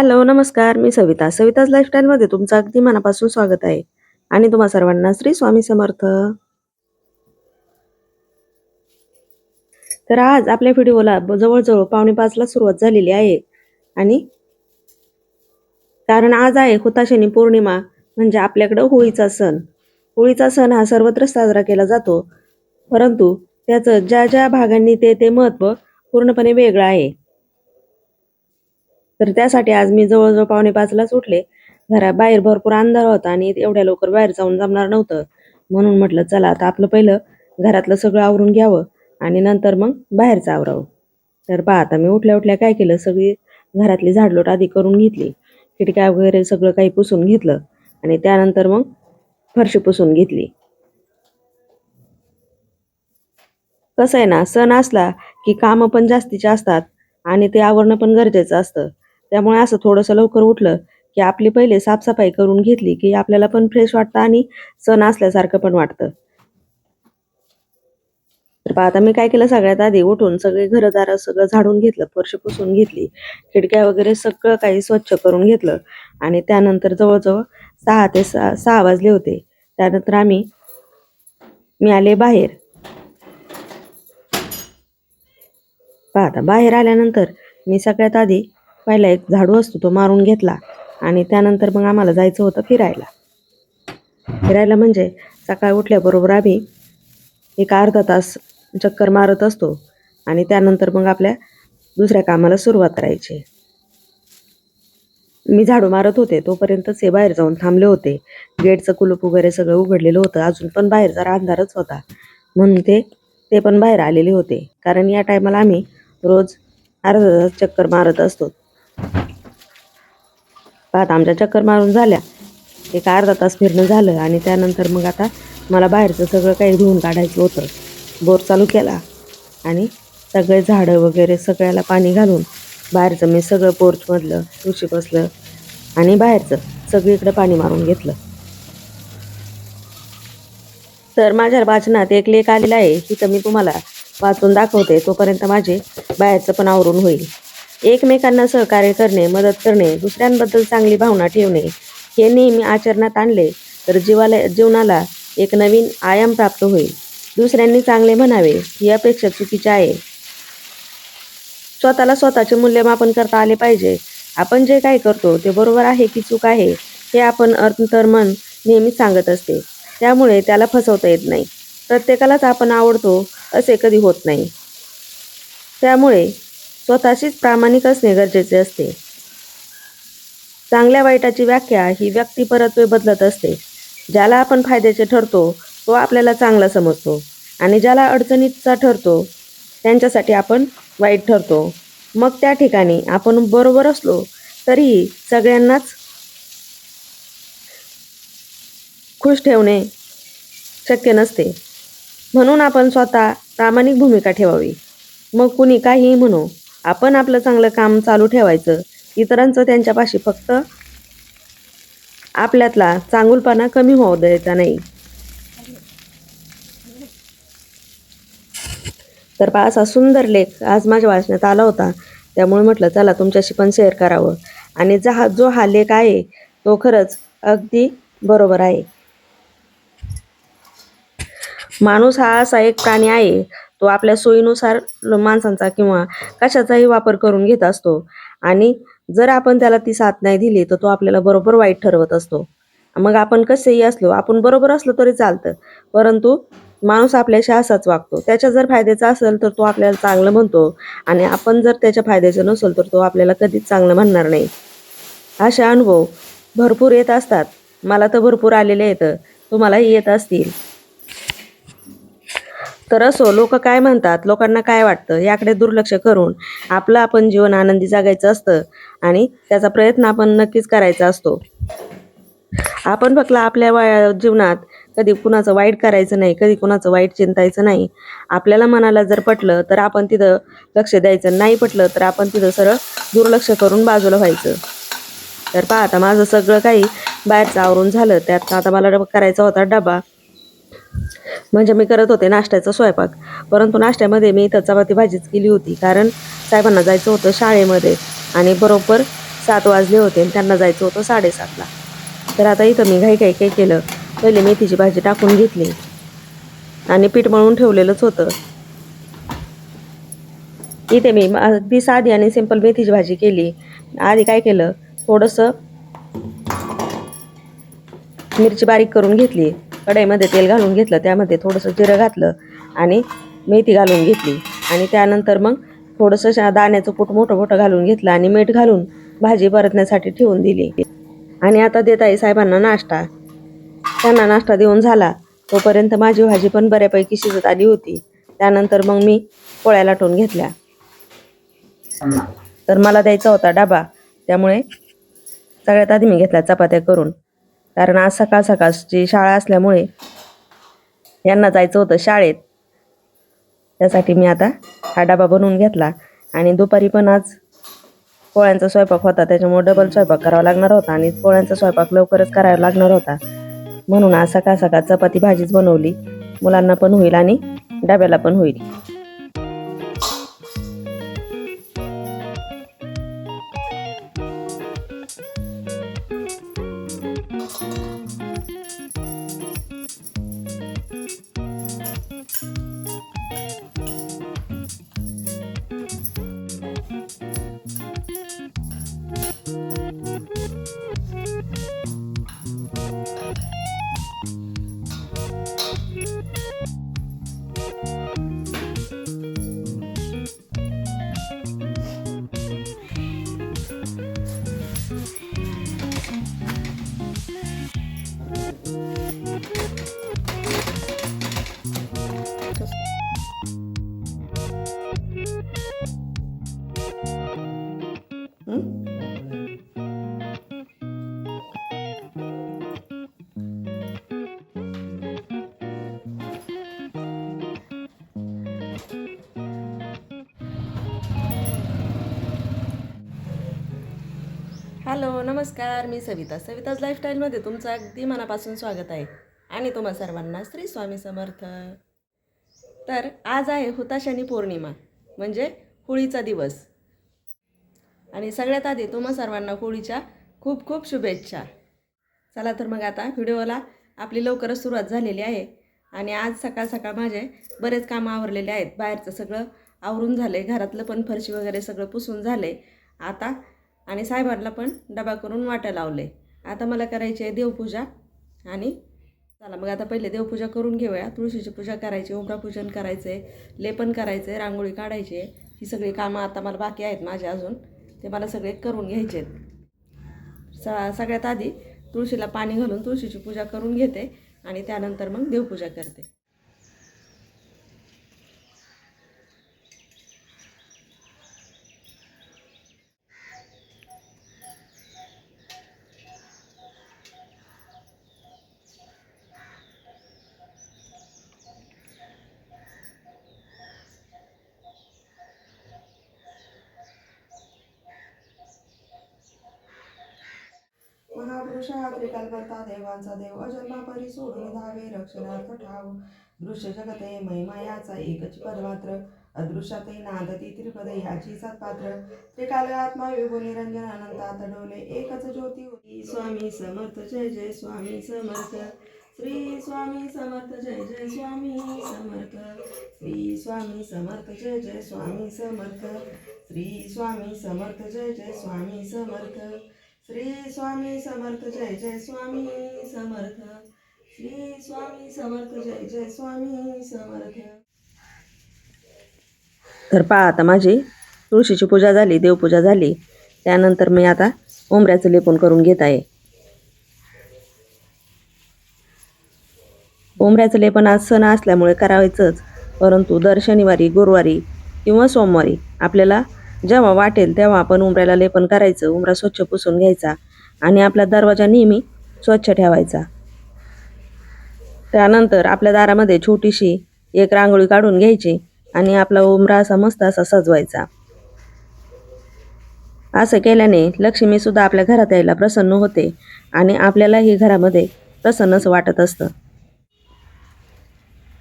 Hello नमस्कार. मी सविता. सविताज लाईफस्टाईलमध्ये तुमचं अगदी मनापासून स्वागत आहे. आणि तुम्हा सर्वांना श्री स्वामी समर्थ. तर आज आपल्या व्हिडिओला जवळजवळ पावणे पाचला सुरुवात झालेली आहे. आणि कारण आज आहे हुताशनी पौर्णिमा म्हणजे आपल्याकडं होळीचा सण. होळीचा सण हा सर्वत्र साजरा केला जातो. परंतु त्याचं ज्या ज्या भागांनी ते ते महत्त्व पूर्णपणे वेगळं आहे. तर त्यासाठी आज मी जवळजवळ पावणे पाचलाच उठले. घरा बाहेर भरपूर अंधार होता आणि एवढ्या लवकर बाहेर जाऊन जमणार नव्हतं. म्हणून म्हटलं चला आता आपलं पहिलं घरातलं सगळं आवरून घ्यावं आणि नंतर मग बाहेरचं आवरावं. तर पहा आता मी उठल्या उठल्या काय केलं? सगळी घरातली झाडलोट आधी करून घेतली. खिडक्या वगैरे सगळं काही पुसून घेतलं आणि त्यानंतर मग फरशी पुसून घेतली. कसं आहे ना सण असला की कामं पण जास्तीचे असतात आणि ते आवरणं पण गरजेचं असतं. त्यामुळे असं थोडंसं लवकर उठलं की आपली पहिले साफसफाई करून घेतली की आपल्याला पण फ्रेश वाटतं आणि सण असल्यासारखं पण वाटतं. तर आता मी काय केलं सगळ्यात आधी उठून सगळे घरदार सगळं झाडून घेतलं फरशी पुसून घेतली खिडक्या वगैरे सगळं काही स्वच्छ करून घेतलं आणि त्यानंतर जवळजवळ सहा ते सहा सहा वाजले होते. त्यानंतर आम्ही मी आले बाहेर. पाहता बाहेर आल्यानंतर मी सगळ्यात आधी पहिला एक झाडू असतो तो मारून घेतला आणि त्यानंतर मग आम्हाला जायचं होतं फिरायला. फिरायला म्हणजे सकाळी उठल्याबरोबर आम्ही एक अर्धा तास चक्कर मारत असतो आणि त्यानंतर मग आपल्या दुसऱ्या कामाला सुरुवात करायची. मी झाडू मारत होते तोपर्यंतच हे बाहेर जाऊन थांबले होते. गेटचं कुलूप वगैरे सगळं उघडलेलं होतं अजून पण बाहेर जरा अंधारच होता. म्हणून ते ते पण बाहेर आलेले होते. कारण या टायमाला आम्ही रोज अर्धा तास चक्कर मारत असतो. पाहत आमच्या चक्कर मारून झाल्या. एक अर्धा तास फिरणं झालं आणि त्यानंतर मग आता मला बाहेरचं सगळं काही धुवून काढायचं होतं. बोर चालू केला आणि सगळे झाडं वगैरे सगळ्याला पाणी घालून बाहेरचं मी सगळं पोर्चमधलं तुळशी बसलं आणि बाहेरचं सगळीकडे पाणी मारून घेतलं. तर माझ्या वाचनात एक लेख आलेला आहे तिथं मी तुम्हाला वाचून दाखवते तोपर्यंत माझे बाहेरचं पण आवरून होईल. एकमेकांना सहकार्य करणे मदत करणे दुसऱ्यांबद्दल चांगली भावना ठेवणे हे नेहमी आचरणात आणले तर जीवाला जीवनाला एक नवीन आयाम प्राप्त होईल. दुसऱ्यांनी चांगले म्हणावे ही अपेक्षा चुकीची आहे. स्वतःला स्वतःचे मूल्यमापन करता आले पाहिजे. आपण जे काही करतो ते बरोबर आहे की चूक आहे हे आपण अंतर्मन नेहमीच सांगत असते. त्यामुळे त्याला फसवता येत नाही. प्रत्येकालाच आपण आवडतो असे कधी होत नाही. त्यामुळे स्वतःशीच प्रामाणिक असणे गरजेचे असते. चांगल्या वाईटाची व्याख्या ही व्यक्ती परत्वे बदलत असते. ज्याला आपण फायद्याचे ठरतो तो आपल्याला चांगला समजतो. आणि ज्याला अडचणीचा ठरतो त्यांच्यासाठी आपण वाईट ठरतो. मग त्या ठिकाणी आपण बरोबर असलो तरीही सगळ्यांनाच खुश ठेवणे शक्य नसते. म्हणून आपण स्वतः प्रामाणिक भूमिका ठेवावी. मग कुणी काहीही म्हणू आपण आपलं चांगलं काम चालू ठेवायचं. इतरांचं त्यांच्यापाशी फक्त आपल्यातला चांगुलपणा कमी होऊ द्यायचा नाही. तर पहा असा सुंदर लेख आज माझ्या वाचण्यात आला होता. त्यामुळे म्हटलं चला तुमच्याशी पण शेअर करावं. आणि जा हा जो हा लेख आहे तो खरंच अगदी बरोबर आहे. माणूस हा असा एक प्राणी आहे तो आपल्या सोयीनुसार माणसांचा किंवा कशाचाही वापर करून घेत असतो. आणि जर आपण त्याला ती साथ नाही दिली तर तो आपल्याला बरोबर वाईट ठरवत असतो. मग आपण कसेही असलो आपण बरोबर असलो तरी चालतं. परंतु माणूस आपल्याशी असाच वागतो. त्याच्या जर फायद्याचा असेल तर तो आपल्याला चांगलं म्हणतो. आणि आपण जर त्याच्या फायद्याचं नसेल तर तो आपल्याला कधीच चांगलं म्हणणार नाही. असे अनुभव भरपूर येत असतात. मला तर भरपूर आलेले आहेत. तुम्हालाही येत असतील. तर असो लोक काय म्हणतात लोकांना काय वाटतं याकडे दुर्लक्ष करून आपलं आपण जीवन आनंदी जगायचं असतं आणि त्याचा प्रयत्न आपण नक्कीच करायचा असतो. आपण फक्त आपल्या वया जीवनात कधी कुणाचं वाईट करायचं नाही कधी कुणाचं वाईट चिंतायचं नाही. आपल्याला मनाला जर पटलं तर आपण तिथं लक्ष द्यायचं नाही पटलं तर आपण तिथं सरळ दुर्लक्ष करून बाजूला व्हायचं. तर पहा आता माझं सगळं काही बाहेरचं आवरून झालं त्यात आता मला करायचा होता डबा. म्हणजे मी करत होते नाश्त्याचा स्वयंपाक. परंतु नाश्त्यामध्ये मी इथं चपाती भाजीच केली होती. कारण साहेबांना जायचं होतं शाळेमध्ये आणि बरोबर सात वाजले होते आणि त्यांना जायचं होतं साडेसातला. तर आता इथं मी घाई काही काही केलं? पहिले मेथीची भाजी टाकून घेतली आणि पीठ मळून ठेवलेलंच होतं. इथे मी अगदी साधी आणि सिंपल मेथीची भाजी केली. आधी काय केलं? थोडंसं मिरची बारीक करून घेतली. कढईमध्ये तेल घालून घेतलं त्यामध्ये थोडंसं जिरं घातलं आणि मेथी घालून घेतली. आणि त्यानंतर मग थोडंसं दाण्याचं कूट मोठं मोठं घालून घेतलं आणि मीठ घालून भाजी परतण्यासाठी ठेवून दिली. आणि आता देत आहे साहेबांना नाश्ता. त्यांना नाश्ता देऊन झाला. तोपर्यंत माझी भाजी पण बऱ्यापैकी शिजत आली होती. त्यानंतर मग मी पोळ्या लाटून घेतल्या. तर मला द्यायचा होता डबा. त्यामुळे सगळ्यात आधी मी घेतल्या चपात्या करून. कारण आज सकाळ सकाळची शाळा असल्यामुळे यांना जायचं होतं शाळेत. त्यासाठी मी आता हा डबा बनवून घेतला आणि दुपारी पण आज पोळ्यांचा स्वयंपाक होता. त्याच्यामुळे डबल स्वयंपाक करावा लागणार होता आणि पोळ्यांचा स्वयंपाक लवकरच करावा लागणार होता. म्हणून आज सकाळ सकाळ चपाती भाजीच बनवली. मुलांना पण होईल आणि डब्याला पण होईल. हॅलो नमस्कार. मी सविता. सविताज लाईफस्टाईलमध्ये तुमचं अगदी मनापासून स्वागत आहे. आणि तुम्हा सर्वांना श्री स्वामी समर्थ. तर आज आहे हुताशनी पौर्णिमा म्हणजे होळीचा दिवस. आणि सगळ्यात आधी तुम्हा सर्वांना होळीच्या खूप खूप शुभेच्छा. चला तर मग आता व्हिडिओला आपली लवकरच सुरुवात झालेली आहे. आणि आज सकाळ सकाळ माझे बरेच कामं आवरलेले आहेत. बाहेरचं सगळं आवरून झालं आहे घरातलं पण फरशी वगैरे सगळं पुसून झाले आता आणि साहेबांना पण डबा करून वाटा लावले आता मला करायची आहे देवपूजा आणि चला मग आता पहिले देवपूजा करून घेऊया. तुळशीची पूजा करायची ओमरापूजन करायचं आहे लेपन करायचं आहे रांगोळी काढायची आहे. ही सगळी कामं आता मला बाकी आहेत माझे अजून. ते मला सगळे करून घ्यायचे आहेत. स सगळ्यात आधी तुळशीला पाणी घालून तुळशीची पूजा करून घेते. आणि त्यानंतर मग देवपूजा करते. महापुरुष हा देवांचा देव अजन्मा परी सोडून धावे रक्षणार्थ ठाव दृश्य जगते महिमायाचा एकच पदमात्र अदृश्यातही नादती त्रिपद याची सत्पात्र. त्रिकाल आत्मा विभू निरंजन अनंतात डोले एकच ज्योती होती. स्वामी समर्थ जय जय स्वामी समर्थ. श्री स्वामी समर्थ जय जय स्वामी समर्थ. श्री स्वामी समर्थ जय जय स्वामी समर्थ. श्री स्वामी समर्थ जय जय स्वामी समर्थ. श्री स्वामी समर्थ जय जय स्वामी समर्थ. श्री स्वामी समर्थ जय जय स्वामी समर्थ. तर पहा आता माझी तुळशीची पूजा झाली देवपूजा झाली. त्यानंतर मी आता उंबऱ्याचं लेपन करून घेत आहे. उंबऱ्याचं लेपन आज सण असल्यामुळे करावायचंच परंतु दर शनिवारी गुरुवारी किंवा सोमवारी आपल्याला जेव्हा वाटेल तेव्हा आपण उंबऱ्याला लेपन करायचं उंबरा स्वच्छ पुसून घ्यायचा आणि आपला दरवाजा नेहमी स्वच्छ ठेवायचा. त्यानंतर आपल्या दारामध्ये छोटीशी एक रांगोळी काढून घ्यायची आणि आपला उंबरा असा मस्त असा सजवायचा. असं केल्याने लक्ष्मीसुद्धा आपल्या घरात यायला प्रसन्न होते आणि आपल्यालाही घरामध्ये प्रसन्नच वाटत असतं.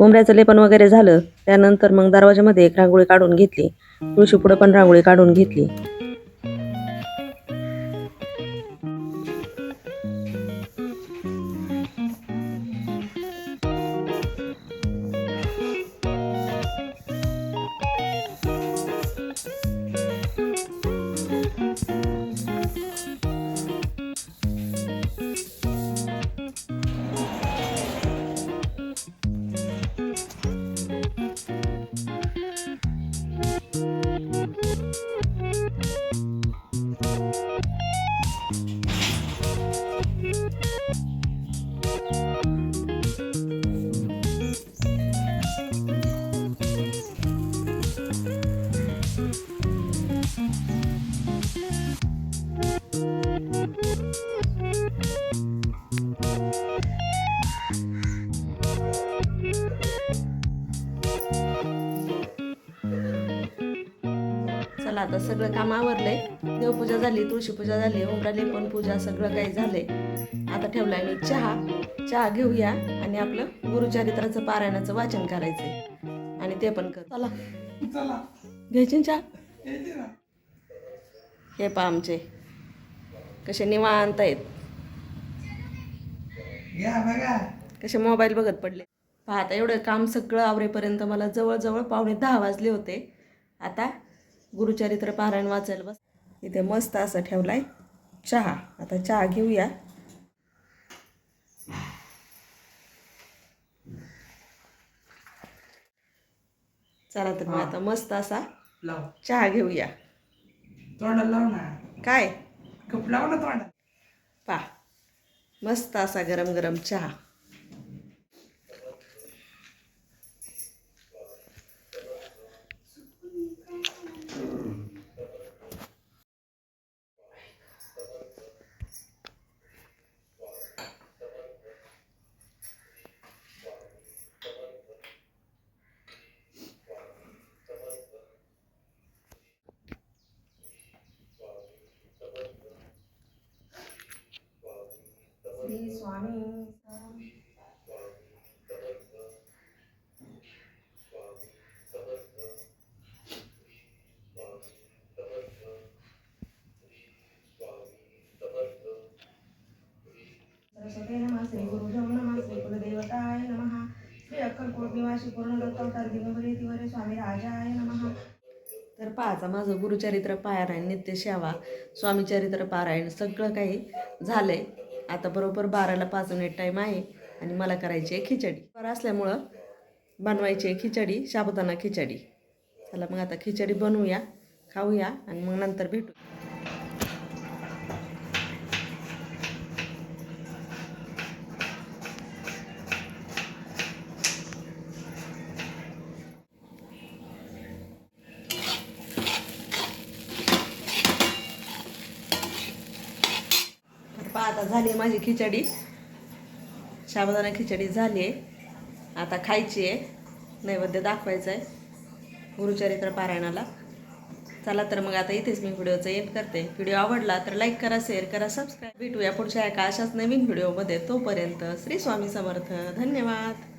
उंबऱ्याचं लेपन वगैरे झालं त्यानंतर मग दरवाजामध्ये एक रांगोळी काढून घेतली. तुळशी पुढं पण रांगोळी काढून घेतली. आता सगळं काम आवरलंय. देवपूजा झाली तुळशीपूजा झाली उमराली पण पूजा सगळं काही झालंय. आता ठेवलाय मी चहा. चहा घेऊया आणि आपलं गुरुचरित्राचं पारायणाचं वाचन करायचंय. आणि ते पण कर. चला. घ्यायची चहा? हे पा आमचे. कसे निवांत आहेत. कसे मोबाईल बघत पडले. पाहता एवढं काम सगळं आवरेपर्यंत मला जवळजवळ पावणे दहा वाजले होते. आता गुरुचरित्र पारायण वाचायला बस. इथे मस्त असं ठेवलाय चहा. आता चहा घेऊया. चला तर मग आता मस्त असा लाव. चहा घेऊया. तोंडाला लाव ना. काय? कप लाव ना तोंडाला. पा. मस्त असा गरम गरम चहा श्री स्वामी सरस्वते नमः श्री गुरुदेव नमः श्री कुलदेवताय नमः श्री अक्कलकोट निवासी पूर्णदत्तावतार दिगंबरी तिवरे स्वामी राजाय नमः तर पाहायचा माझं गुरुचरित्र पारायण नित्य स्वामीचरित्र पारायण सगळं काही झालंय. आता बरोबर बाराला पाच मिनिट टाईम आहे आणि मला करायची आहे खिचडी. बरं असल्यामुळं बनवायची आहे खिचडी साबुदाणा खिचडी. चला मग आता खिचडी बनवूया खाऊया आणि मग नंतर भेटू. आता झाली आहे माझी खिचडी. शाबदाना खिचडी झाली. आहे आता खायची आहे. नैवेद्य दाखवायचं आहे गुरुचरित्र पारायणाला. चला तर मग आता इथेच मी व्हिडिओचं एंड करते. व्हिडिओ आवडला तर लाईक करा शेअर करा सबस्क्राईब भेटूया पुढच्या एका अशाच नवीन व्हिडिओमध्ये. तोपर्यंत श्री स्वामी समर्थ. धन्यवाद.